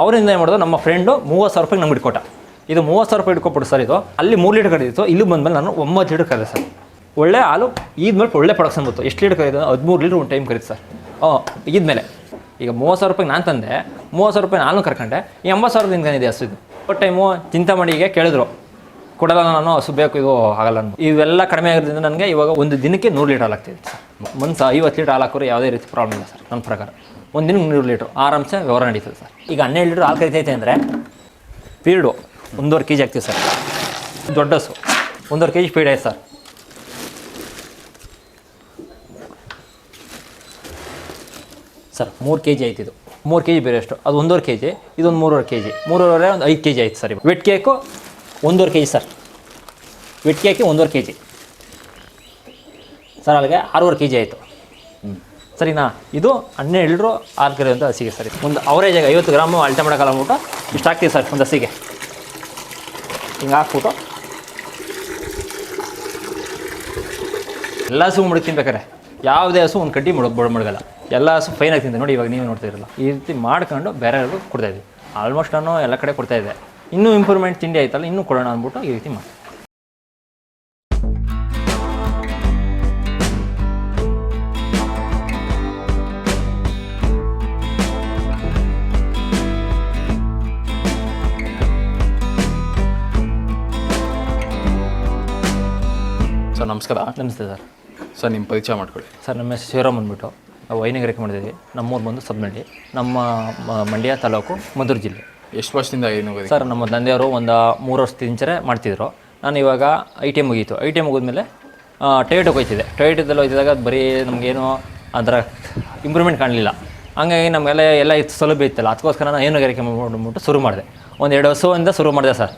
ಅವರಿಂದ ಏನು ಮಾಡೋದು, ನಮ್ಮ ಫ್ರೆಂಡು ಮೂವತ್ತು ಸಾವಿರ ರೂಪಾಯಿ ನಮ್ಗೆ ಇಟ್ಕೊಟ್ಟ ಇದು ಮೂವತ್ತು ಸಾವಿರ ರೂಪಾಯಿ ಇಟ್ಕೊಬಿಟ್ಟು ಸರ್ ಇದು. ಅಲ್ಲಿ ಮೂರು ಲೀಟರ್ ಕರೆದಿತ್ತು ಇಲ್ಲಿ ಬಂದಮೇಲೆ ನಾನು ಒಂಬತ್ತು ಲೀಟರ್ ಕರೆದೆ ಸರ್. ಒಳ್ಳೆ ಹಾಲು ಇದ್ಮೇಲೆ ಒಳ್ಳೆ ಪ್ರೊಡಕ್ಷನ್ ಬಂತು. ಎಷ್ಟು ಲೀಟರ್ ಕರೆದ? ಹದಿಮೂರು ಲೀಟರ್ ಒಂದು ಟೈಮ್ ಕರೀತು ಸರ್. ಹಾಂ ಇದ್ಮೇಲೆ ಈಗ ಮೂವತ್ತು ಸಾವಿರ ರೂಪಾಯಿ ನಾನು ತಂದೆ, ಮೂವತ್ತು ಸಾವಿರ ರೂಪಾಯಿ ನಾನು ಕರ್ಕೊಂಡೆ. ಈ ಎಂಬತ್ತು ಸಾವಿರದ ಇನ್ಕಮ್ ಹಸು ಇದು? ಒಟ್ಟು ಟೈಮು ಚಿಂತಾಮಣಿಗೆ ಕೇಳಿದ್ರು. ಕೊಡಲ್ಲ ನಾನು, ಹಸು ಬೇಕು, ಇದು ಆಗಲ್ಲ. ಇವೆಲ್ಲ ಕಡಿಮೆ ಆಗಿರೋದ್ರಿಂದ ನನಗೆ ಇವಾಗ ಒಂದು ದಿನಕ್ಕೆ ನೂರು ಲೀಟರ್ ಹಾಲು ಆಗ್ತಿದೆ ಸರ್. ಮನ್ಸು ಐವತ್ತು ಲೀಟರ್ ಹಾಲು ಹಾಕೋರು ಯಾವುದೇ ರೀತಿ ಪ್ರಾಬ್ಲಮ್ ಇಲ್ಲ ಸರ್, ನನ್ನ ಪ್ರಕಾರ. ಒಂದು ದಿನಕ್ಕೆ ನೂರು ಲೀಟ್ರ್. ಆರಾಮ್ಸೆ ವ್ಯವಹಾರ ನಡೀತದೆ ಸರ್. ಈಗ ಹನ್ನೆರಡು ಲೀಟ್ರ್ ಹಾಲು ಕರಿತೈತೆ ಅಂದರೆ ಪೀಡು ಒಂದೂವರೆ ಕೆ ಜಿ ಆಗ್ತೀವಿ ಸರ್. ದೊಡ್ಡ ಹಸು, ಒಂದೂವರೆ ಕೆ ಜಿ ಪೀಡ್ ಆಯ್ತು ಸರ್. ಸರ್, ಮೂರು ಕೆ ಜಿ ಆಯ್ತು ಇದು. ಮೂರು ಕೆ ಜಿ ಬೇರೆ ಅಷ್ಟು. ಅದು ಒಂದೂವರೆ ಕೆ ಜಿ ಇದೊಂದು ಮೂರುವರೆ ಕೆ ಜಿ ಮೂರುವರೆ ಒಂದು ಐದು ಕೆ ಜಿ ಆಯ್ತು ಸರ್ ಇವಾಗ. ವೆಟ್ ಕೇಕು ಒಂದೂವರೆ K G sir. Wet cake ಒಂದೂವರೆ ಕೆ ಜಿ ಸರ್, ಅಲ್ಲಿಗೆ ಆರೂವರೆ ಕೆ ಜಿ ಆಯಿತು ಸರಿನಾ? ಇದು ಹನ್ನೆರಡು ಆರು ಕಿಲೋ ಅಂತ ಹಸಿಗೆ ಸರಿ. ಒಂದು ಅವರೇಜಾಗಿ ಐವತ್ತು ಗ್ರಾಮು ಅಳತೆ ಮಾಡೋಕ್ಕಲ್ಲ ಅಂದ್ಬಿಟ್ಟು ಇಷ್ಟು ಹಾಕ್ತೀವಿ ಸರ್, ಒಂದು ಹಸಿಗೆ. ಹಿಂಗೆ ಹಾಕ್ಬಿಟ್ಟು. ಎಲ್ಲ ಹಸು ಮುಡುಕ್ ತಿನ್ಬೇಕಾರೆ? ಯಾವುದೇ ಹಸು ಒಂದು ಕಡ್ಡಿ ಮುಳುಗ್ ಬಡ ಮುಳುಗಲ್ಲ ಎಲ್ಲ ಹಸು ಫೈನಾಗಿ ತಿಂತೆ ನೋಡಿ, ಇವಾಗ ನೀವು ನೋಡ್ತಿರಲ್ಲ ಈ ರೀತಿ ಮಾಡ್ಕೊಂಡು ಬೇರೆಯವ್ರಿಗೂ ಕೊಡ್ತಾ ಇದ್ವಿ ಆಲ್ಮೋಸ್ಟ್ ನಾನು ಎಲ್ಲ ಕಡೆ ಕೊಡ್ತಾಯಿದ್ದೆ ಇನ್ನೂ ಇಂಪ್ರೂವ್ಮೆಂಟ್ ತಿಂಡಿ ಆಯ್ತಲ್ಲ, ಇನ್ನೂ ಕೊಡೋಣ ಅಂದ್ಬಿಟ್ಟು ಈ ರೀತಿ ಮಾಡಿ ನಮಸ್ಕಾರ ನಮಸ್ತೆ ಸರ್. ಸರ್ ನಿಮ್ಮ ಪರಿಚಯ ಮಾಡ್ಕೊಳ್ಳಿ. ಸರ್ ನಮ್ಮ ಹೆಸರು ಶಿವರಾಮ್ ಬಂದ್ಬಿಟ್ಟು ನಾವು ವೈನಗರಿಕೆ ಮಾಡಿದ್ದೀವಿ. ನಮ್ಮೂರು ಬಂದು ಸಬ್ನಳ್ಳಿ ನಮ್ಮ ಮ- ಮಂಡ್ಯ ತಾಲೂಕು ಮಧುರ ಜಿಲ್ಲೆ. ಎಷ್ಟು ವರ್ಷದಿಂದ ಏನು ಸರ್ ನಮ್ಮ ತಂದೆಯವರು ಒಂದು ಮೂರು ವರ್ಷದ ಇಂಚರೇ ಮಾಡ್ತಿದ್ರು. ನಾನು ಇವಾಗ ಐ ಟಿ ಮುಗೀತು. ಐ ಟಿ ಮುಗಿದ್ಮೇಲೆ ಟೊಯೋಟೋಗೆ ಹೋಯ್ತಿದ್ದೆ. ಟೊಯೋಟೋದಲ್ಲಿ ಹೋಯ್ತಿದ್ದಾಗ ಬರೀ ನಮಗೇನು ಅದರ ಇಂಪ್ರೂವ್ಮೆಂಟ್ ಕಾಣಲಿಲ್ಲ. ಹಂಗಾಗಿ ನಮಗೆಲ್ಲ ಎಲ್ಲ ಇತ್ತು ಸೌಲಭ್ಯ ಇತ್ತಲ್ಲ. ಅದಕ್ಕೋಸ್ಕರ ನಾನು ಹೈನುಗಾರಿಕೆ ಮಾಡ್ಬಿಟ್ಟು ಶುರು ಮಾಡಿದೆ. ಒಂದು ಎರಡು ವರ್ಷದಿಂದ ಶುರು ಮಾಡಿದೆ ಸರ್.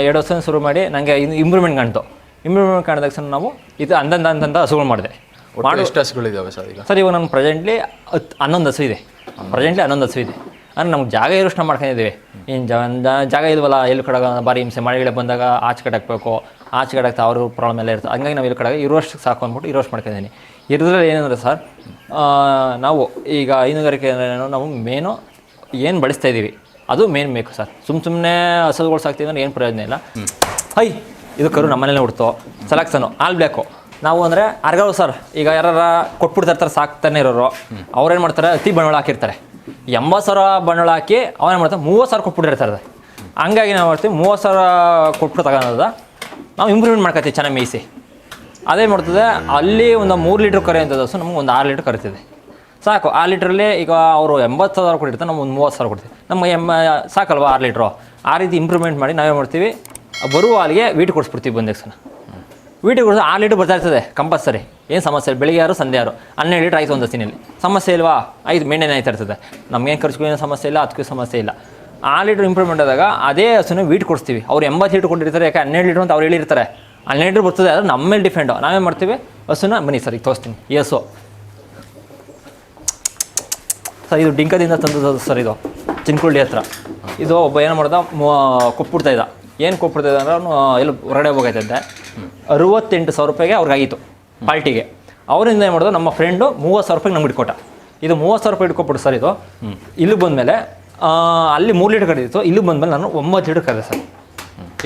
ಎರಡು ವರ್ಷದಿಂದ ಶುರು ಮಾಡಿ ನನಗೆ ಇಂಪ್ರೂವ್ಮೆಂಟ್ ಕಾಣ್ತು. ಇಂಪ್ರೂವ್ಮೆಂಟ್ ಕಾಣಿದ ತಕ್ಷಣ ನಾವು ಇದು ಅಂದಂದ ಅಂತಂದ ಹಸುಗಳು ಮಾಡಿದೆ. ಒಟ್ಟು ಎಷ್ಟು ಹಸುಗಳಿದ್ದಾವೆ ಸರ್ ಈಗ? ಸರ್ ಇವಾಗ ನಮ್ಮ ಪ್ರೆಸೆಂಟ್ಲಿ ಹತ್ತು ಹನ್ನೊಂದು ಹಸು ಇದೆ. ಪ್ರೆಸೆಂಟ್ಲಿ ಹನ್ನೊಂದು ಹಸು ಇದೆ. ಅಂದ್ರೆ ನಮ್ಗೆ ಜಾಗ ನಾವು ಮಾಡ್ಕೊಂಡಿದ್ದೀವಿ. ಏನು ಜಾಗ ಇಲ್ವಲ್ಲ ಎಲ್ಲಿ ಕಡೆ ಬಾರಿ ಹಿಂಸೆ ಮಳೆಗಳ ಬಂದಾಗ ಆಚೆ ಕಡೆ ಹಾಕ್ಬೇಕು. ಆಚೆ ಕಡೆ ಅವ್ರ ಪ್ರಾಬ್ಲಮ್ ಎಲ್ಲ ಇರ್ತದೆ. ಹಂಗಾಗಿ ನಾವು ಇಲ್ಲಿ ಕಡೆ ಇರೋಷ್ಟು ಸಾಕು ಅಂದ್ಬಿಟ್ಟು ಇರೋಷ್ಟು ಮಾಡ್ಕೊಂಡಿದ್ದೀನಿ. ಇರೋದ್ರಲ್ಲಿ ಏನಂದರೆ ಸರ್ ನಾವು ಈಗ ಹೈನುಗಾರಿಕೆ ಅಂದ್ರೆ ಏನು, ನಾವು ಮೇನು ಏನು ಬಳಸ್ತಾ ಇದ್ದೀವಿ ಅದು ಮೇನ್ ಬೇಕು ಸರ್. ಸುಮ್ಮ ಸುಮ್ಮನೆ ಹಸುಗಳು ಸಾಕ್ತೀವಿ ಅಂದ್ರೆ ಏನು ಪ್ರಯೋಜನ ಇಲ್ಲ. ಹೈ! ಇದು ಕರು ನಮ್ಮನೇಲೆ ಹುಡ್ತು. Selection all black. ನಾವು ಅಂದರೆ ಅರ್ಗವ್ ಸರ್, ಈಗ ಯಾರ ಕೊಟ್ಬಿಡ್ತಾ ಇರ್ತಾರೆ ಸಾಕ್ತಾನೆ ಇರೋರು. ಅವ್ರೇನು ಮಾಡ್ತಾರೆ? ಅತಿ ಬಂಡವಾಳ ಹಾಕಿರ್ತಾರೆ. ಎಂಬತ್ತು ಸಾವಿರ ಬಂಡವಾಳ ಹಾಕಿ ಅವನೇನು ಮಾಡ್ತಾರೆ? ಮೂವತ್ತು ಸಾವಿರ ಕೊಟ್ಬಿಟ್ಟಿರ್ತಾರೆ ಹಂಗಾಗಿ ನಾವು ಮಾಡ್ತೀವಿ ಮೂವತ್ತು ಸಾವಿರ ಕೊಟ್ಬಿಟ್ಟು ತಗೊಳೋದ ನಾವು ಇಂಪ್ರೂವ್ಮೆಂಟ್ ಮಾಡ್ಕೊತೀವಿ ಚೆನ್ನಾಗಿ ಮೇಯಿಸಿ. ಅದೇ ಮಾಡ್ತದೆ, ಅಲ್ಲಿ ಒಂದು ಮೂರು ಲೀಟ್ರ್ ಕರೆ ಅಂತ ಹಸು ನಮ್ಗೆ ಒಂದು ಆರು ಲೀಟ್ರ್ ಕರಿತಿದೆ. ಸಾಕು, ಆರು ಲೀಟ್ರಲ್ಲಿ ಈಗ ಅವರು ಎಂಬತ್ತು ಸಾವಿರ ಕೊಟ್ಟಿರ್ತಾರೆ, ನಮ್ಗೆ ಒಂದು ಮೂವತ್ತು ಸಾವಿರ ಕೊಡ್ತೀವಿ. ನಮಗೆ ಎಮ್ಮ ಸಾಕಲ್ವ ಆರು ಲೀಟ್ರು? ಆ ರೀತಿ ಇಂಪ್ರೂವ್ಮೆಂಟ್ ಮಾಡಿ ನಾವೇನು ಮಾಡ್ತೀವಿ ಬರುವ ಅಲ್ಲಿಗೆ ವೀಟ್ ಕೊಡಿಸ್ಬಿಡ್ತೀವಿ ಬಂದ ತಕ್ಷಣ ವೀಟ್ ಕೊಡಿಸ್, ಆರು ಲೀಟ್ರ್ ಬರ್ತಾ ಇರ್ತದೆ ಕಂಪಲ್ಸರಿ ಏನು ಸಮಸ್ಯೆ ಬೆಳಿಗ್ಗೆ ಯಾರು, ಸಂಜೆ ಯಾರು? ಹನ್ನೆರಡು ಲೀಟ್ರ್ ಆಯಿತು ಒಂದು ಹಸಿನಲ್ಲಿ ಸಮಸ್ಯೆ ಇಲ್ವಾ? ಐದು ಮೇಂಟೈನ್ ಆಯ್ತಾ ಇರ್ತದೆ. ನಮಗೇನು ಖರ್ಚಿಗೂ ಏನು ಸಮಸ್ಯೆ ಇಲ್ಲ, ಅದಕ್ಕೂ ಸಮಸ್ಯೆ ಇಲ್ಲ. ಆ ಲೀಟ್ರ್ ಇಂಪ್ರೂವ್ಮೆಂಟ್ ಆದಾಗ ಅದೇ ಹಸುನ ವೀಟ್ ಕೊಡಿಸ್ತೀವಿ. ಅವ್ರು ಎಂಬತ್ತು ಲೀಟ್ರ್ ಕೊಟ್ಟಿರ್ತಾರೆ, ಯಾಕೆ ಹನ್ನೆರಡು ಲೀಟ್ರ್ ಅಂತ ಅವ್ರು ಹೇಳಿರ್ತಾರೆ. ಹನ್ನೆರಡು ಲೀಟ್ರ್ ಬರ್ತದೆ ಅದು ನಮ್ಮ ಮೇಲೆ ಡಿಪೆಂಡು ನಾವೇನು ಮಾಡ್ತೀವಿ? ಹಸುನ, ಬನ್ನಿ ಸರ್, ಈಗ ತೋರಿಸ್ತೀನಿ. ಈ ಸರ್, ಇದು ಡಿಂಕದಿಂದ ತಂದದ್ದು ಸರ್, ಇದು. ಚಿನ್ಕುಳ್ಳಿ ಹತ್ರ. ಇದು ಒಬ್ಬ ಏನು ಮಾಡ್ದ ಕೊಪ್ಪಿಡ್ತಾ ಇದ್ದ. ಏನು ಕೊಟ್ಬಿಡ್ತಿದ್ದೆ ಅಂದ್ರೆ ಅವನು ಎಲ್ಲ ಹೊರಗಡೆ ಹೋಗೈತಿದ್ದೆ ಅರುವತ್ತೆಂಟು ಸಾವಿರ ರೂಪಾಯಿಗೆ ಅವ್ರಿಗಾಗಿತ್ತು ಪಾರ್ಟಿಗೆ. ಅವರಿಂದ ಏನು ಮಾಡೋದು ನಮ್ಮ ಫ್ರೆಂಡು ಮೂವತ್ತು ಸಾವಿರ ರೂಪಾಯಿಗೆ ನಮ್ಗೆ ಇಟ್ಕೊಟ್ಟ ಇದು ಮೂವತ್ತು ಸಾವಿರ ರೂಪಾಯಿ ಇಟ್ಕೊಬಿಟ್ಟು ಸರ್ ಇದು. ಇಲ್ಲಿ ಬಂದಮೇಲೆ ಅಲ್ಲಿ ಮೂರು ಲೀಟರ್ ಕರೆದಿತ್ತು ಇಲ್ಲಿ ಬಂದಮೇಲೆ ನಾನು ಒಂಬತ್ತು ಲೀಟ್ರ್ ಕರೆದೆ ಸರ್.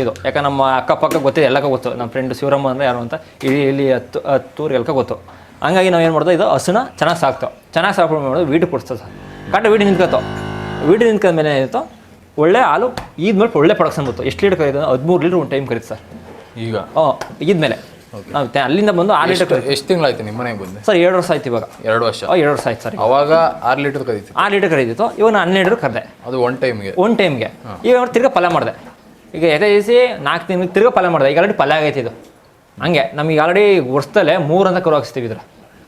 ಇದು ಯಾಕೆ ನಮ್ಮ ಅಕ್ಕಪಕ್ಕ ಗೊತ್ತಿದೆ ಎಲ್ಲಕ್ಕ ಗೊತ್ತು. ನಮ್ಮ ಫ್ರೆಂಡ್ ಶಿವರಾಮ ಅಂದರೆ ಯಾರು ಅಂತ. ಇಲ್ಲಿ ಇಲ್ಲಿ ಹತ್ತು, ಹತ್ತೂರು ಎಲ್ಲಕ ಗೊತ್ತು. ಹಂಗಾಗಿ ನಾವು ಏನು ಮಾಡ್ದೋ, ಇದು ಹಸುನ ಚೆನ್ನಾಗಿ ಸಾಕ್ತೋ ಚೆನ್ನಾಗಿ ಸಾಕು ಮಾಡೋದು ವೀಡು ಕೊಡಿಸ್ತದೆ ಸರ್. ಕರೆಕ್ಟ್ ವೀಡು ನಿಂತ್ಕೊತು ವೀಟು ನಿಂತ್ಕೊಂಡ್ಮೇಲೆ ಏನಿತ್ತು ಒಳ್ಳೆ ಹಾಲು ಮೇಲೆ ಒಳ್ಳೆ ಪ್ರೊಡಕ್ಷನ್ ಬಂತು ಎಷ್ಟು ಲೀಟರ್ ಕರೀತು ಹದಿಮೂರು ಲೀಟರ್ ಒಂದು ಟೈಮ್ ಕರೀತು ಸರ್ ಈಗ? ಹಾಂ ಇದ್ಮೇಲೆ ನಾವು ಅಲ್ಲಿಂದ ಬಂದು ಆರು ಲೀಟರ್ ಎಷ್ಟು ತಿಂಗಳಾಯ್ತು ನಿಮ್ಮ ಮನೆಗೆ ಬಂದೆ? ಸರ್ ಎರಡು ವರ್ಷ ಆಯ್ತು ಇವಾಗ. ಎರಡು ವರ್ಷ? ಎರಡು ವರ್ಷ ಆಯ್ತು ಸರ್. ಅವಾಗ ಆರು ಲೀಟರ್ ಕದೀತಿ ಆರು ಲೀಟರ್ ಕರೀತಿತ್ತು ಇವಾಗ ನಾನು ಹನ್ನೆರಡು ಕರೆದೆ ಅದು ಒನ್ ಟೈಮ್ಗೆ ಒನ್ ಟೈಮ್ಗೆ ಈಗ ಅವ್ರು ತಿರ್ಗಾ ಪಲ್ಯ ಮಾಡಿದೆ. ಈಗ ಸಿ ನಾಲ್ಕು ತಿಂಗಳಿಗೆ ತಿರ್ಗಾ ಪಲ್ಯ ಮಾಡಿದೆ. ಈಗ ಆಲ್ರೆಡಿ ಪಲ್ಯ ಆಗೈತೆ ಇದು. ಹಂಗೆ ನಮಗೆ ಆಲ್ರೆಡಿ ವರ್ಷದಲ್ಲೇ ಮೂರು ಅಂತ ಕರು ಹಾಕ್ಸ್ತೀವಿ ಇದ್ರ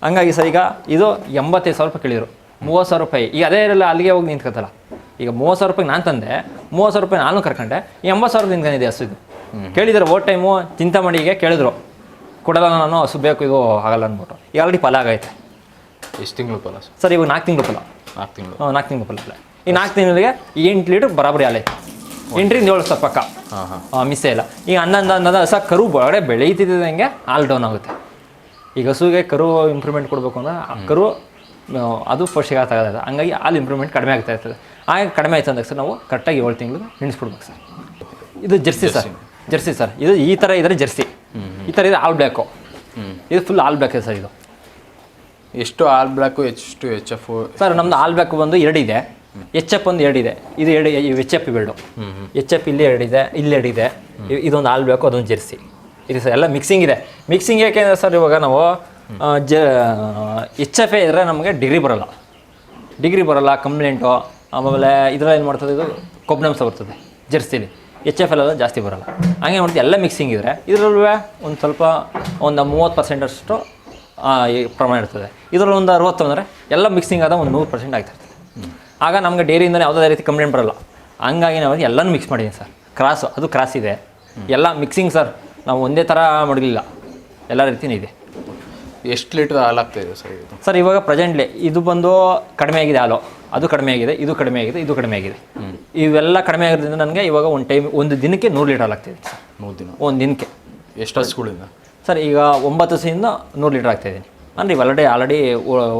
ಹಂಗಾಗಿ ಸರ್ ಈಗ ಇದು ಎಂಬತ್ತೈದು ಸಾವಿರ ರೂಪಾಯಿ ಕೇಳಿದ್ರು. ಮೂವತ್ತು ಸಾವಿರ ರೂಪಾಯಿ. ಈಗ ಅದೇ ಇರಲ್ಲ ಅಲ್ಲಿಗೆ ಹೋಗಿ ನಿಂತ್ಕೊತಲ್ಲ. ಈಗ ಮೂವತ್ತು ಸಾವಿರ ರೂಪಾಯಿ ನಾನು ತಂದೆ ಮೂವತ್ತು ಸಾವಿರ ರೂಪಾಯಿ ನಾನು ಕರ್ಕೊಂಡೆ ಈ ಎಂಬತ್ತು ಸಾವಿರ ಇದೆ ಹಸು ಇದು. ಕೇಳಿದ್ರೆ ಓಟ್ ಟೈಮು ಚಿಂತಾಮಣಿಗೆ ಕೇಳಿದ್ರು. ಕೊಡಲ್ಲ ನಾನು ಹಸು ಬೇಕು ಇದು ಆಗಲ್ಲ ಅಂದ್ಬಿಟ್ಟು. ಈಗ ಆಲ್ರೆಡಿ ಫಲ ಆಗೈತೆ. ಎಷ್ಟು ತಿಂಗಳು ಫಲ? ಸರ್ ಇವಾಗ ನಾಲ್ಕು ತಿಂಗಳು ಫಲ. ನಾಲ್ಕು ತಿಂಗಳು. ಹಾಂ ನಾಲ್ಕು ತಿಂಗಳು ಫಲ ಈ ನಾಲ್ಕು ತಿಂಗಳಿಗೆ ಎಂಟು ಲೀಟ್ರ್ ಬರಾಬರಿ ಹಾಲೈತೆ ಎಂಟರಿಂದ ಏಳು ಸರ್ ಪಕ್ಕ ಹಾಂ ಮಿಸ್ಸೇ ಇಲ್ಲ ಈಗ ಹನ್ನೊಂದು ಹನ್ನೊಂದು ಹಸ ಕರು ಒಳಗಡೆ ಬೆಳೀತಿದ್ದಂಗೆ ಹಾಲು ಡೌನ್ ಆಗುತ್ತೆ. ಈಗ ಹಸುಗೆ ಕರು ಇಂಪ್ರೂವ್ಮೆಂಟ್ ಕೊಡಬೇಕು ಅಂದ್ರೆ ಆ ಕರು ಅದು ಅದು ಆಗ್ತಾ ಇರ್ತದೆ ಹಂಗಾಗಿ ಹಾಲು ಇಂಪ್ರೂವ್ಮೆಂಟ್ ಕಡಿಮೆ ಆಗ್ತಾ ಇರ್ತದೆ. ಆಗ ಕಡಿಮೆ ಆಯ್ತು ಅಂದಾಗ ಸರ್ ನಾವು ಕರೆಕ್ಟಾಗಿ ಏಳು ತಿಂಗಳು ನಿಲ್ಲಿಸ್ಬಿಡ್ಬೇಕು ಸರ್. ಇದು ಜರ್ಸಿ ಸರ್. ಜರ್ಸಿ. ಸರ್. ಇದು ಈ ಥರ ಇದ್ರೆ ಜರ್ಸಿ. ಈ ಥರ ಇದೆ ಆಲ್ ಬ್ಲ್ಯಾಕು. ಇದು ಫುಲ್ ಆಲ್ ಬ್ಲ್ಯಾಕ್ ಸರ್ ಇದು. ಎಷ್ಟು ಆಲ್ ಬ್ಲ್ಯಾಕು ಎಷ್ಟು ಎಚ್ ಎಫ್? ಸರ್ ನಮ್ದು ಆಲ್ ಬ್ಯಾಕ್ ಒಂದು ಇದೆ ಎಚ್ ಎಫ್ ಒಂದು ಎರಡಿದೆ. ಇದು ಎರಡು ಎಚ್ ಎಫ್ ಇವೆರಡು. ಎಚ್ ಎಫ್ ಇಲ್ಲಿ ಎರಡಿದೆ ಇಲ್ಲಿ ಎರಡಿದೆ. ಇದೊಂದು ಆಲ್ ಬ್ಯಾಕು ಅದೊಂದು ಜೆರ್ಸಿ. ಇದು ಸರ್ ಎಲ್ಲ ಮಿಕ್ಸಿಂಗ್ ಇದೆ. ಮಿಕ್ಸಿಂಗ್ ಯಾಕೆಂದರೆ ಸರ್ ಇವಾಗ ನಾವು ಜ ಎಚ್ ಎಫ್ ಇದ್ರೆ ನಮಗೆ ಡಿಗ್ರಿ ಬರೋಲ್ಲ. ಡಿಗ್ರಿ ಬರೋಲ್ಲ ಕಂಪ್ಲೇಂಟು ಆಮೇಲೆ ಇದರಲ್ಲಿ ಏನು ಮಾಡ್ತದೆ ಇದು? ಕೊಬ್ಬನಾಂಶ ಬರ್ತದೆ, ಜರ್ಸಿಲಿ. ಎಚ್ ಎಫ್ ಎಲ್ಲ ಜಾಸ್ತಿ ಬರೋಲ್ಲ. ಹಂಗೆ ಮಾಡ್ತೀವಿ, ಎಲ್ಲ ಮಿಕ್ಸಿಂಗ್ ಇದ್ದರೆ ಇದರಲ್ಲೂ ಒಂದು ಸ್ವಲ್ಪ ಒಂದು ಮೂವತ್ತು ಪರ್ಸೆಂಟಷ್ಟು ಪ್ರಮಾಣ ಇರ್ತದೆ. ಇದರಲ್ಲಿ ಒಂದು ಅರವತ್ತು ಅಂದರೆ ಎಲ್ಲ ಮಿಕ್ಸಿಂಗ್ ಆದ ಒಂದು ನೂರು ಪರ್ಸೆಂಟ್ ಆಗ್ತಿರ್ತದೆ ಆಗ ನಮಗೆ ಡೈರಿಯಿಂದಲೇ ಯಾವುದೇ ರೀತಿ ಕಂಪ್ಲೇಂಟ್ ಬರಲ್ಲ. ಹಂಗಾಗಿ ನಾವು ಎಲ್ಲನೂ ಮಿಕ್ಸ್ ಮಾಡಿದ್ದೀನಿ ಸರ್. ಕ್ರಾಸು ಅದು ಕ್ರಾಸ್ ಇದೆ. ಎಲ್ಲ ಮಿಕ್ಸಿಂಗ್ ಸರ್. ನಾವು ಒಂದೇ ಥರ ಮಾಡಲಿಲ್ಲ ಎಲ್ಲ ರೀತಿಯೂ ಇದೆ. ಎಷ್ಟು ಲೀಟ್ರ್ ಹಾಲು ಆಗ್ತಾ ಇದೆ ಸರ್ ಇದು? ಸರ್ ಇವಾಗ ಪ್ರೆಸೆಂಟ್ಲಿ ಇದು ಬಂದು ಕಡಿಮೆ ಆಗಿದೆ ಹಾಲು. ಅದು ಕಡಿಮೆ ಆಗಿದೆ ಇದು ಕಡಿಮೆ ಆಗಿದೆ ಇದು ಕಡಿಮೆ ಆಗಿದೆ. ಇವೆಲ್ಲ ಕಡಿಮೆ ಆಗಿರೋದ್ರಿಂದ ನನಗೆ ಇವಾಗ ಒಂದು ಟೈಮ್ ಒಂದು ದಿನಕ್ಕೆ ನೂರು ಲೀಟರ್ ಹಾಲು ಆಗ್ತಿದೆ ಸರ್. ನೂರು ದಿನ? ಒಂದು ದಿನಕ್ಕೆ. ಎಷ್ಟು ಹಸುಗಳಿಂದ? ಸರ್ ಈಗ ಒಂಬತ್ತು ಹಸಿಯಿಂದ ನೂರು ಲೀಟರ್ ಆಗ್ತಾಯಿದ್ದೀನಿ ಅಂದರೆ ಇವೆಲ್ಲಡೆ ಆಲ್ರೆಡಿ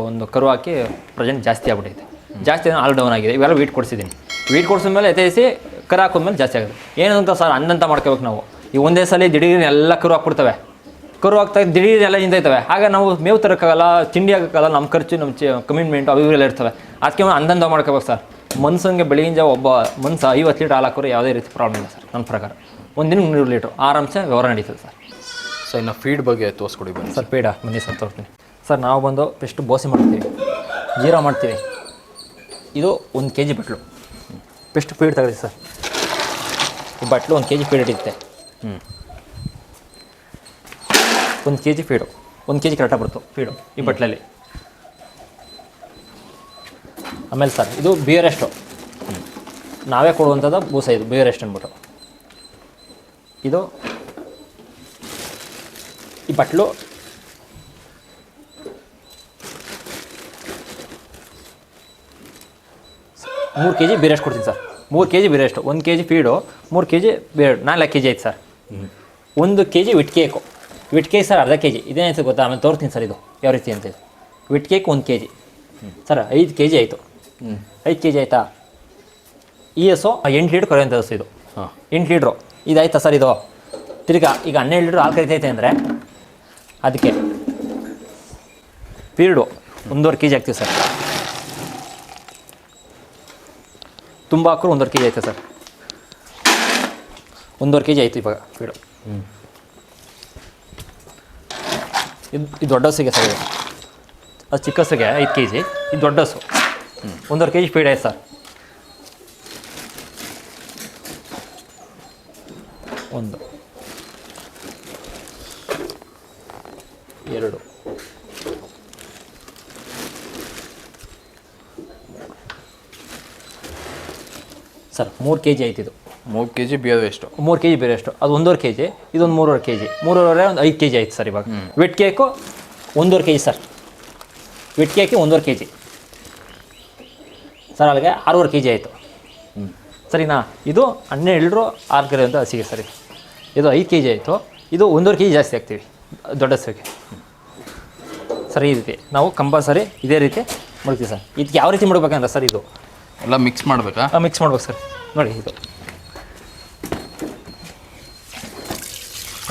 ಒಂದು ಕರು ಹಾಕಿ ಪ್ರೆಸೆಂಟ್ ಜಾಸ್ತಿ ಆಗ್ಬಿಟ್ಟೈತೆ ಜಾಸ್ತಿ ಆಲ್ ಡೌನ್ ಆಗಿದೆ. ಇವೆಲ್ಲ ವೀಟ್ ಕೊಡಿಸಿದ್ದೀನಿ. ವೀಟ್ ಕೊಡಿಸಿದ ಮೇಲೆ ಎತ್ತೇಸಿ ಕರು ಹಾಕಿದ್ಮೇಲೆ ಜಾಸ್ತಿ ಆಗುತ್ತೆ. ಏನಂತ ಸರ್ ಅಂದಂತ ಮಾಡ್ಕೋಬೇಕು ನಾವು. ಈ ಒಂದೇ ಸಲ ದಿಢೀರ್ನ ಎಲ್ಲ ಕರು ಹಾಕ್ಬಿಡ್ತವೆ. ಕರು ಆಗ್ತಾ ದಿಢೀರ್ ಎಲ್ಲ ನಿಂತೈತವೆ. ಆಗ ನಾವು ಮೇವು ತರೋಕ್ಕಾಗಲ್ಲ ತಿಂಡಿ ಆಗೋಕ್ಕಾಗಲ್ಲ ನಮ್ಮ ಖರ್ಚು ನಮ್ಮ ಚಿ ಕಮಿಟ್ಮೆಂಟ್ ಅವು ಇವೆಲ್ಲ ಇರ್ತವೆ. ಅದಕ್ಕೆ ಅಂದಂದ ಮಾಡ್ಕೋಬೇಕು ಸರ್. ಮನ್ಸಂಗೆ ಬೆಳಗಿನ ಜಾವ ಒಬ್ಬ ಮನ್ಸು ಐವತ್ತು ಲೀಟ್ರ್ ಹಾಲು ಹಾಕೋರು ಯಾವುದೇ ರೀತಿ ಪ್ರಾಬ್ಲಮ್ ಇಲ್ಲ ಸರ್ ನನ್ನ ಪ್ರಕಾರ. ಒಂದು ದಿನಕ್ಕೆ ನೂರು ಲೀಟ್ರ್. ಆರಾಮ್ಸೆ ವ್ಯವಹಾರ ನಡೀತದೆ ಸರ್. ಸೊ ಇನ್ನು ಫೀಡ್ ಬಗ್ಗೆ ತೋರಿಸ್ಕೊಡಿ ಬನ್ನಿ. ಸರ್ ಪೇಡ ಮನೆ ಸರ್ ತೋರಿಸ್ತೀನಿ. ಸರ್ ನಾವು ಬಂದು ಫಸ್ಟ್ ಬೋಸೆ ಮಾಡ್ತೀವಿ. ಜೀರಾ ಮಾಡ್ತೀವಿ. ಇದು ಒಂದು K G bottle. First feed ತಗೊಳ್ಳಿ ಸರ್. ಬಟ್ಲು ಒಂದು ಕೆ ಜಿ ಫೀಡ್ ಇಟ್ಟಿರುತ್ತೆ ಹ್ಞೂ ಒಂದು ಕೆ ಜಿ ಫೀಡು ಒಂದು ಕೆ ಜಿ ಕರೆಕ್ಟಾಗಿ ಬರ್ತು ಫೀಡು ಈ ಬಟ್ಲಲ್ಲಿ. ಆಮೇಲೆ ಸರ್ ಇದು ಬಿಯರೆಸ್ಟು ನಾವೇ ಕೊಡುವಂಥದ್ದು ಬೂಸ ಇದು ಬಿಯರೆಸ್ಟ್ ಅಂದ್ಬಿಟ್ಟು. ಇದು ಈ ಬಟ್ಲು. ಮೂರು ಕೆ ಜಿ ಬಿರೆಸ್ಟ್ ಕೊಡ್ತೀನಿ ಸರ್ ಮೂರು ಕೆ ಜಿ ಬಿರೆಸ್ಟು ಒಂದು ಕೆ ಜಿ ಫೀಡು ಮೂರು ಕೆ ಜಿ ಬೇರೆ ನಾಲ್ಕು ಕೆ ಜಿ ಆಯ್ತು ಸರ್ ಒಂದು K G wet cake wet cake sir ಅರ್ಧ ಕೆ ಜಿ ಇದೇನಾಯ್ತು ಗೊತ್ತಾ? ಆಮೇಲೆ ತೋರ್ತೀನಿ ಸರ್ ಇದು. ಯಾವ ರೀತಿ ಅಂತ ವಿಟ್ ಕೇಕ್ ಒಂದು ಕೆ ಜಿ ಸರ್ ಐದು ಕೆ ಜಿ ಆಯಿತು ಐದು ಕೆ ಜಿ ಆಯಿತಾ? ಇ ಎಸ್ಸು ಎಂಟು ಲೀಟ್ರ್ ಕರೆಯುವಂಥ ಸರ್ ಇದು. ಹಾಂ. ಎಂಟು ಲೀಟ್ರು. ಇದಾಯ್ತಾ ಸರ್ ಇದು? ತಿರ್ಗಾ ಈಗ ಹನ್ನೆರಡು ಲೀಟ್ರ್ ಹಾಲು ಕರಿತೈತೆ ಅಂದರೆ ಅದಕ್ಕೆ ಪೀರ್ಡು ಒಂದೂವರೆ ಕೆ ಜಿ ಹಾಕ್ತೀವಿ ಸರ್. ತುಂಬ ಹಾಕ್ರು ಒಂದೂವರೆ ಕೆ ಜಿ ಆಯ್ತಾ ಸರ್? ಒಂದೂವರೆ ಕೆ ಜಿ ಆಯಿತು ಇವಾಗ ಫೀಡು ಇದು ಇದು ದೊಡ್ಡ ಹಸಿಗೆ ಸರ್ ಅದು ಚಿಕ್ಕ ಹಸುಗೆ, ಐದು ಕೆ ಜಿ ಇದು ದೊಡ್ಡ ಹಸು. ಒಂದೂವರೆ ಕೆ ಜಿ ಫೀಡ್ ಆಯ್ತು ಸರ್. ಒಂದು. ಎರಡು. ಸರ್, ಮೂರು ಕೆ ಜಿ ಆಯ್ತು ಇದು. ಮೂರು ಕೆ ಜಿ ಬಿಯೋದು ಎಷ್ಟು? ಮೂರು ಕೆ ಜಿ ಬೇರೆ ಎಷ್ಟು ಅದು ಒಂದೂವರೆ ಕೆ ಜಿ ಇದೊಂದು ಮೂರುವರೆ ಕೆ ಜಿ ಮೂರುವರೆ ಒಂದು ಐದು ಕೆ ಜಿ ಆಯ್ತು ಸರ್ ಇವಾಗ. ವೆಟ್ ಕೇಕು ಒಂದೂವರೆ K G sir. Wet cake ಒಂದೂವರೆ ಕೆ ಜಿ ಸರ್ ಅಲ್ಲಿಗೆ ಆರೂವರೆ ಕೆ ಜಿ ಆಯಿತು ಸರಿನಾ ಇದು ಹನ್ನೆರಡು ಆರು ಕೆರೆ ಅಂತ ಹಸಿಗೆ ಸರಿ ಇದು. ಐದು ಕೆ ಜಿ ಆಯಿತು. ಇದು ಒಂದೂವರೆ ಕೆ ಜಿ ಜಾಸ್ತಿ ಹಾಕ್ತೀವಿ ದೊಡ್ಡ ಹಸುವಿಗೆ. ಸರಿ ಈ ರೀತಿ ನಾವು ಕಂಪಲ್ಸರಿ ಇದೇ ರೀತಿ ಮಾಡ್ತೀವಿ ಸರ್. ಇದಕ್ಕೆ ಯಾವ ರೀತಿ ಮಾಡ್ಬೇಕಂದ್ರೆ ಸರ್ ಇದು? ಎಲ್ಲ ಮಿಕ್ಸ್ ಮಾಡಬೇಕಾ? ಮಿಕ್ಸ್ ಮಾಡ್ಬೇಕು ಸರ್. ನೋಡಿ ಇದು.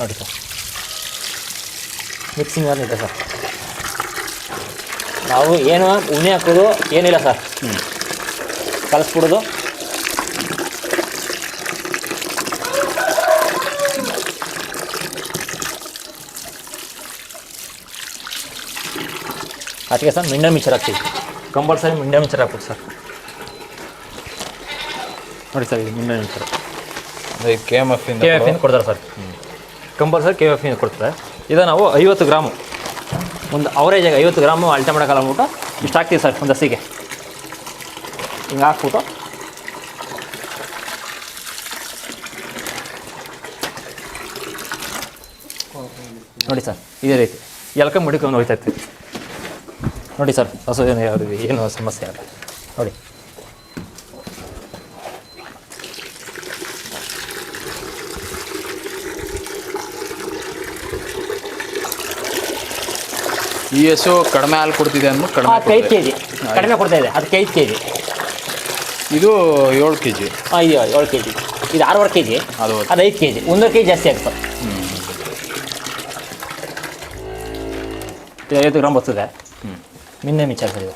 ನೋಡಿ ಸರ್ ಮಿಕ್ಸಿಂಗ್ ಬಂದಿದೆ ಸರ್. ನಾವು ಏನು ಉಣೆ ಹಾಕೋದು ಏನಿಲ್ಲ ಸರ್. ಕಲಿಸ್ಬಿಡೋದು. ಅದಕ್ಕೆ ಸರ್ ಮಿಂಡ ಮಿಕ್ಸರ್ ಹಾಕ್ತೀವಿ. ಕಂಪಲ್ಸರಿ ಮಿಂಡ ಮಿಕ್ಸರ್ ಹಾಕ್ಬೇಕು ಸರ್. ನೋಡಿ ಸರ್ ಇದು ಮಿಂಡ ಮಿಕ್ಸರ್ ಅದೇ K M F K F ಇಂದ ಕೊಡ್ತಾರೆ ಸರ್. ಕಂಪಲ್ಸರಿ ಕೆ ಎಫ್ ಕೊಡ್ತಾರೆ. ಇದು ನಾವು ಐವತ್ತು ಗ್ರಾಮು. ಒಂದು ಅವರೇಜಾಗಿ ಐವತ್ತು ಗ್ರಾಮು ಅಳತೆ ಮಾಡೋಕ್ಕಲ್ಲ ಅಂದ್ಬಿಟ್ಟು ಇಷ್ಟು ಹಾಕ್ತೀವಿ ಸರ್ ಒಂದು ಹಸಿಗೆ. ಹಿಂಗೆ ಹಾಕ್ಬಿಟ್ಟು. ನೋಡಿ ಸರ್, ಇದೇ ರೀತಿ. ಎಲ್ಕ ಮುಡಿಕೊಂಡು ಹೋಗ್ತಾ ಇರ್ತೀವಿ. ನೋಡಿ ಸರ್, ಹಸು ಏನು ಯಾವ್ದು, ಏನು ಸಮಸ್ಯೆ ಆಗುತ್ತೆ ನೋಡಿ. ಈ ಹಸು ಕಡಿಮೆ ಹಾಲು ಕೊಡ್ತಿದೆ ಅಂದ್ಬಿಟ್ಟು ಕಡಿಮೆ ಐದು ಕೆ ಜಿ ಕಡಿಮೆ ಕೊಡ್ತಾ ಇದೆ. ಅದಕ್ಕೆ ಐದು ಕೆ ಜಿ ಇದು ಏಳು ಕೆ ಜಿ ಇದು ಏಳು ಕೆ ಜಿ ಇದು ಆರೂವರೆ ಕೆ ಜಿ ಅದು ಅದು ಐದು ಕೆ ಜಿ ಒಂದೂವರೆ ಕೆ ಜಿ ಜಾಸ್ತಿ ಆಗುತ್ತೆ ಇದು ಐವತ್ತು ಗ್ರಾಮ್ ಬರ್ತದೆ. ಹ್ಞೂ ನಿನ್ನೆ ಮಿಚ್ಚ ಸರ್ ಇದು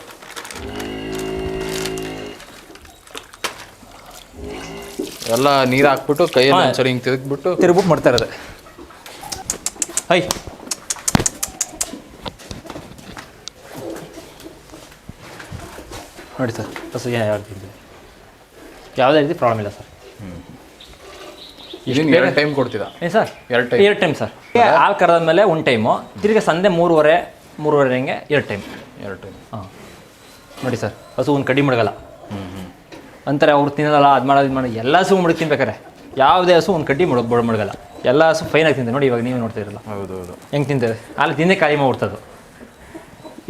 ಎಲ್ಲ ನೀರು ಹಾಕ್ಬಿಟ್ಟು ಕೈಯಲ್ಲಿ. ಒಂದ್ಸರಿ ಹಿಂಗೆ ತಿರುಗ್ಬಿಟ್ಟು ತಿರುಗ್ಬಿಟ್ಟು ಮಾಡ್ತಾ ಇರೋದು. ಹೈ. ನೋಡಿ ಸರ್ ಹಸು ಯಾವ ರೀತಿ ಇದೆ ಯಾವುದೇ ರೀತಿ ಪ್ರಾಬ್ಲಮ್ ಇಲ್ಲ ಸರ್. ಇದನ್ನ ಎರಡು ಟೈಮ್ ಕೊಡ್ತಿದ್ದ ಸರ್ ಎರಡು ಟೈಮ್ ಎರಡು ಟೈಮ್ ಸರ್. ಹಾಲು ಕರೆದ ಮೇಲೆ ಒಂದು ಟೈಮು ತಿರ್ಗಿ ಸಂಜೆ ಮೂರುವರೆ ಮೂರುವರೆ ಹಂಗೆ ಎರಡು ಟೈಮ್ ಎರಡು ಟೈಮ್ ಹಾಂ. ನೋಡಿ ಸರ್ ಹಸು ಒಂದು ಕಡಿಮೆ ಮಡಗಲ್ಲ. ಹ್ಞೂ ಹ್ಞೂ ಅಂತಾರೆ ಅವ್ರು ತಿನ್ನಲ್ಲ ಅದು ಮಾಡೋದು ಇದು ಮಾಡೋದು ಎಲ್ಲ ಹಸು ಮುಡುಗ್ ತಿನ್ಬೇಕಾರೆ. ಯಾವುದೇ ಹಸು ಒಂದು ಕಡ್ಡಿ ಮುಳುಗ್ ಬಡ ಮಡಗಲ್ಲ. ಎಲ್ಲ ಹಸು ಫೈನಾಗಿ ತಿಂತೆ ನೋಡಿ ಇವಾಗ ನೀವು ನೋಡ್ತೀರಲ್ಲ. ಹೌದು ಹೌದು ಹೆಂಗೆ ತಿಂತೇವೆ ಅಲ್ಲಿ ತಿಂದೇ ಖಾಲಿ ಮಾಡ್ಬಿಡ್ತದು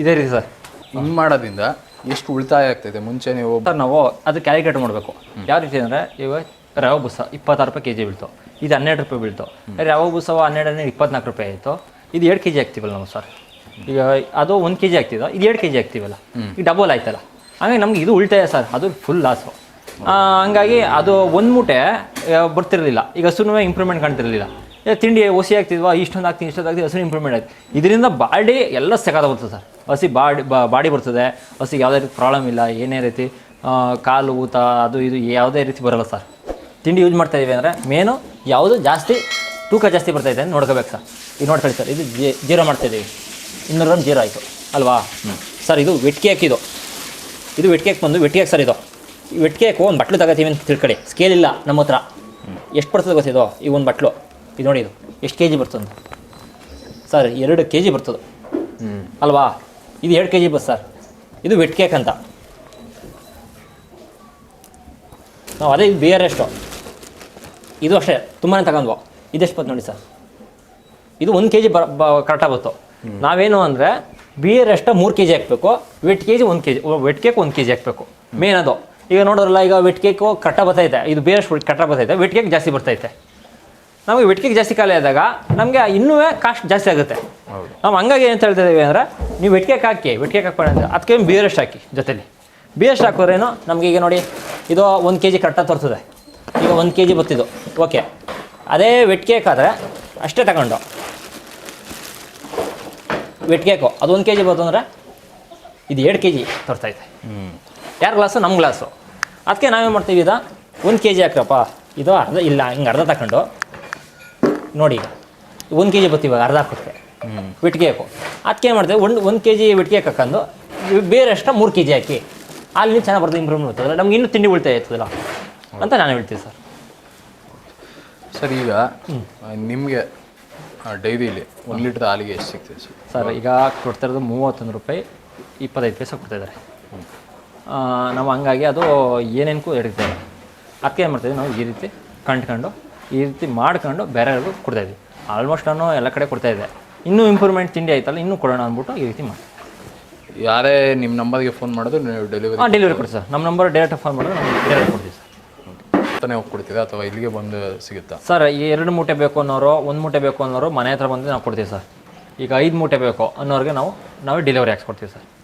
ಇದೇ ರೀತಿ ಸರ್. ಹಿಂಗೆ ಮಾಡೋದ್ರಿಂದ ಎಷ್ಟು ಉಳಿತಾಯ ಆಗ್ತೈತೆ? ಮುಂಚೆ ನೀವು ಸರ್ ನಾವು ಅದು ಕ್ಯಾಲ್ಕುಲೇಟ್ ಮಾಡಬೇಕು. ಯಾವ ರೀತಿ ಅಂದರೆ ಇವಾಗ ರವೆ ಬುಸ ಇಪ್ಪತ್ತಾರು ರೂಪಾಯಿ ಕೆ ಜಿ ಬೀಳ್ತು. ಇದು ಹನ್ನೆರಡು ರೂಪಾಯಿ ಬೀಳ್ತು. ರವೆ ಬುಸವ ಹನ್ನೆರಡು ಹನ್ನೆರಡು ಇಪ್ಪತ್ನಾಲ್ಕು ರೂಪಾಯಿ ಆಯಿತು. ಇದು ಎರಡು ಕೆ ಜಿ ಹಾಕ್ತೀವಲ್ಲ ನಾವು ಸರ್? ಈಗ ಅದು ಒಂದು ಕೆ ಜಿ ಹಾಕ್ತಿದ್ದೋ ಇದು ಎರಡು ಕೆ ಜಿ ಹಾಕ್ತೀವಲ್ಲ ಈಗ ಡಬಲ್ ಆಯ್ತಲ್ಲ. ಹಂಗಾಗಿ ನಮ್ಗೆ ಇದು ಉಳಿತಾಯ ಸರ್. ಅದು ಫುಲ್ ಲಾಸು ಹಂಗಾಗಿ ಅದು ಒಂದು ಮೂಟೆ ಬರ್ತಿರಲಿಲ್ಲ. ಈಗ ಹಸುನೂ ಇಂಪ್ರೂವ್ಮೆಂಟ್ ಕಾಣ್ತಿರಲಿಲ್ಲ. ತಿಂಡಿ ಒಸಿ ಆಗ್ತಿದ್ವಾ? ಇಷ್ಟೊಂದು ಆಗ್ತೀನಿ ಇಷ್ಟೊಂದು ಆಗ್ತೀನಿ ಹಸಿರು ಇಂಪ್ರೂವ್ಮೆಂಟ್ ಆಯ್ತು. ಇದರಿಂದ ಬಾಡಿ ಎಲ್ಲ ಸೆಕಾದ ಬರ್ತದೆ ಸರ್. ಹಸಿ ಬಾಡಿ ಬಾಡಿ ಬರ್ತದೆ. ಹಸಿಗೆ ಯಾವುದೇ ರೀತಿ ಪ್ರಾಬ್ಲಮ್ ಇಲ್ಲ ಏನೇ ರೀತಿ ಕಾಲು ಊತ ಅದು ಇದು ಯಾವುದೇ ರೀತಿ ಬರಲ್ಲ ಸರ್. ತಿಂಡಿ ಯೂಸ್ ಮಾಡ್ತಾ ಇದ್ದೀವಿ ಅಂದರೆ ಮೇನು ಯಾವುದು ಜಾಸ್ತಿ ತೂಕ ಜಾಸ್ತಿ ಬರ್ತೈತೆ ಅಂತ ನೋಡ್ಕೋಬೇಕು ಸರ್. ಇದು ನೋಡ್ಕೊಳ್ಳಿ ಸರ್ ಇದು ಜೀ- ಜೀರೋ ಮಾಡ್ತಾ ಇದ್ದೀವಿ ಇನ್ನೂರು ಗ್ರಾಮ್ ಜೀರೋ ಆಯಿತು ಅಲ್ವಾ? ಸರ್ ಇದು ವೆಟ್ಕೆ ಹಾಕಿದು ಇದು. ಇದು ಹಾಕಿ ಬಂದು ವೆಟ್ಕೆ ಸರ್ ಇದು. ಈ ವೆಟ್ಕೆ ಕೇಕು ಒಂದು ಬಟ್ಲು ತಗೋತೀವಿ ಅಂತ ತಿಳ್ಕೊಳ್ಳಿ. ಸ್ಕೇಲ್ ಇಲ್ಲ ನಮ್ಮ ಹತ್ರ. ಎಷ್ಟು ಬರ್ತದೆ ಗೊತ್ತಿದೋ ಈ ಒಂದು ಬಟ್ಲು. ಇದು ನೋಡಿ ಇದು. ಎಷ್ಟು ಕೆ ಜಿ ಬರ್ತದೆ ಸರ್, ಎರಡು ಕೆ ಜಿ ಬರ್ತದೆ. ಅಲ್ವಾ? ಇದು ಎರಡು ಕೆ ಜಿ ಬಸ್ ಸರ್. ಇದು ವೆಟ್ ಕೇಕ್ ಅಂತ. ನಾವು ಅದೇ ಇದು ಬೇರೆ ಎಷ್ಟು ಇದು ಅಷ್ಟೇ. ತುಂಬಾ ತಗೊಂಡ್ವು. ಇದೆಷ್ಟು ಬಂತು ನೋಡಿ ಸರ್. ಇದು ಒಂದು ಕೆ ಜಿ ಬ ಕರೆಕ್ಟಾಗಿ ಬಂತು ನಾವೇನು ಅಂದರೆ ಬಿಯರ್ ಎಷ್ಟು ಮೂರು ಕೆ ಜಿ ಹಾಕಬೇಕು. ವೆಟ್ ಕೆ ಜಿ ಒಂದು ಕೆ ಜಿ ವೆಟ್ ಕೇಕ್ ಒಂದು ಕೆ ಜಿ ಹಾಕಬೇಕು. ಮೇನ್ ಅದು. ಈಗ ನೋಡೋದ್ರಲ್ಲ, ಈಗ ವೆಟ್ ಕೇಕು ಕರೆಕ್ಟಾಗಿ ಬರ್ತೈತೆ. ಇದು ಬೇರೆ ಕರೆಕ್ಟಾಗಿ ಬರ್ತೈತೆ. ವೆಟ್ ಕೇಕ್ ಜಾಸ್ತಿ ಬರ್ತೈತೆ. ನಮಗೆ ವೆಟ್ಕೇಕ್ ಜಾಸ್ತಿ ಖಾಲಿ ಆದಾಗ ನಮಗೆ ಇನ್ನೂ ಕಾಸ್ಟ್ ಜಾಸ್ತಿ ಆಗುತ್ತೆ. ನಾವು ಹಂಗಾಗಿ ಏನು ಹೇಳ್ತಾ ಇದ್ದೀವಿ ಅಂದರೆ ನೀವು ವೆಟ್ ಹಾಕಿ ವೆಟ್ ಹಾಕೊಂಡ್ರೆ ಹಾಕ್ಬೇಡ ಅಂದರೆ ಅದಕ್ಕೆ ಬಿಯರೆಸ್ಟ್ ಹಾಕಿ ಜೊತೆಲಿ. ಬಿಯರೆಸ್ಟ್ ಹಾಕೋರೇನು ನಮಗೆ ಈಗ ನೋಡಿ ಇದು ಒಂದು ಕೆ ಜಿ ಕರೆಕ್ಟಾಗಿ ತೋರ್ತದೆ ಈಗ ಒಂದು ಕೆ ಜಿ ಬತ್ತಿದ್ದು. ಓಕೆ ಅದೇ ವೆಟ್ಕೇಕ್ ಆದರೆ ಅಷ್ಟೇ ತಗೊಂಡು. ವೆಟ್ಕೇಕು ಅದು ಒಂದು ಕೆ ಜಿ ಬಂತು ಅಂದರೆ ಇದು ಎರಡು ಕೆ ಜಿ ತರ್ತೈತೆ ಹ್ಞೂ ಯಾರ ಗ್ಲಾಸು? ನಮ್ಮ ಗ್ಲಾಸು. ಅದಕ್ಕೆ ನಾವೇನು ಮಾಡ್ತೀವಿ ಇದು ಒಂದು ಕೆ ಜಿ ಹಾಕ್ರಪ್ಪ. ಇದು ಅರ್ಧ ಇಲ್ಲ ಹಿಂಗೆ ಅರ್ಧ ತಗೊಂಡು ನೋಡಿ ಒಂದು ಕೆ ಜಿ ಬರ್ತೀವಿ ಅರ್ಧ ಹಾಕುತ್ತೆ ವಿಟ್ಗೆ ಹಾಕು. ಅದಕ್ಕೆ ಏನು ಮಾಡ್ತೇವೆ ಒಂದು ಒಂದು ಕೆ ಜಿ ವಿಟ್ಗೆ ಹಾಕೊಂಡು ಬೇರೆ ಅಷ್ಟ ಮೂರು ಕೆ ಜಿ ಹಾಕಿ ಅಲ್ಲಿ ಚೆನ್ನಾಗಿ ಬರ್ತದೆ ಇಂಪ್ರೂವ್ಮೆಂಟ್ ಬರ್ತದೆ ನಮ್ಗೆ ಇನ್ನೂ ತಿಂಡಿ ಉಳಿತಾಯ ಇರ್ತದಲ್ಲ ಅಂತ ನಾನು ಹೇಳ್ತೀನಿ ಸರ್. ಸರ್ ಈಗ ನಿಮಗೆ ಡೈರಿಲಿ ಒಂದು ಲೀಟ್ರ್ ಹಾಲಿಗೆ ಎಷ್ಟು ಸಿಗ್ತದೆ ಸರ್? ಸರ್ ಈಗ ಕೊಡ್ತಾ ಇರೋದು ಮೂವತ್ತೊಂದು ರೂಪಾಯಿ ಇಪ್ಪತ್ತೈದು ಪೈಸೆ ಕೊಡ್ತಾ ಇದ್ದಾರೆ. ಆ, ನಾವು ಹಂಗಾಗಿ ಅದು ಏನೇನಕ್ಕೂ ಹಿಡಿತೇವೆ ಅದಕ್ಕೆ ಏನು ಮಾಡ್ತೀವಿ ನಾವು ಈ ರೀತಿ ಕಂಡ್ಕೊಂಡು ಈ ರೀತಿ ಮಾಡ್ಕೊಂಡು ಬೇರೆಯವ್ರಿಗೂ ಕೊಡ್ತಾಯಿದ್ವಿ ಆಲ್ಮೋಸ್ಟ್ ನಾನು ಎಲ್ಲ ಕಡೆ ಕೊಡ್ತಾ ಇದ್ದೆ. ಇನ್ನೂ ಇಂಪ್ರೂವ್ಮೆಂಟ್ ತಿಂಡಿ ಆಯ್ತಲ್ಲ ಇನ್ನೂ ಕೊಡೋಣ ಅಂದ್ಬಿಟ್ಟು ಈ ರೀತಿ ಮಾಡಿ. ಯಾರೇ ನಿಮ್ಮ ನಂಬರ್ಗೆ ಫೋನ್ ಮಾಡೋದು ನೀವು ಡೆಲಿವರಿ ಹಾಂ ಡೆಲಿವರಿ ಕೊಡಿ ಸರ್. ನಮ್ಮ ನಂಬರ್ ಡೈರೆಕ್ಟ್ ಫೋನ್ ಮಾಡಿದ್ರೆ ನಾವು ಡೈರೆಕ್ಟ್ ಕೊಡ್ತೀವಿ ಸರ್. ತಾನೇ ಹೋಗಿ ಕೊಡ್ತೀರಾ ಅಥವಾ ಇಲ್ಲಿಗೆ ಬಂದು ಸಿಗುತ್ತಾ? ಸರ್ ಈ ಎರಡು ಮೂಟೆ ಬೇಕು ಅನ್ನೋರು ಒಂದು ಮೂಟೆ ಬೇಕು ಅನ್ನೋರು ಮನೆ ಹತ್ರ ಬಂದು ನಾವು ಕೊಡ್ತೀವಿ ಸರ್. ಈಗ ಐದು ಮೂಟೆ ಬೇಕು ಅನ್ನೋರಿಗೆ ನಾವು ನಾವೇ ಡೆಲಿವರಿ ಹಾಕ್ಸ್ಕೊಡ್ತೀವಿ ಸರ್.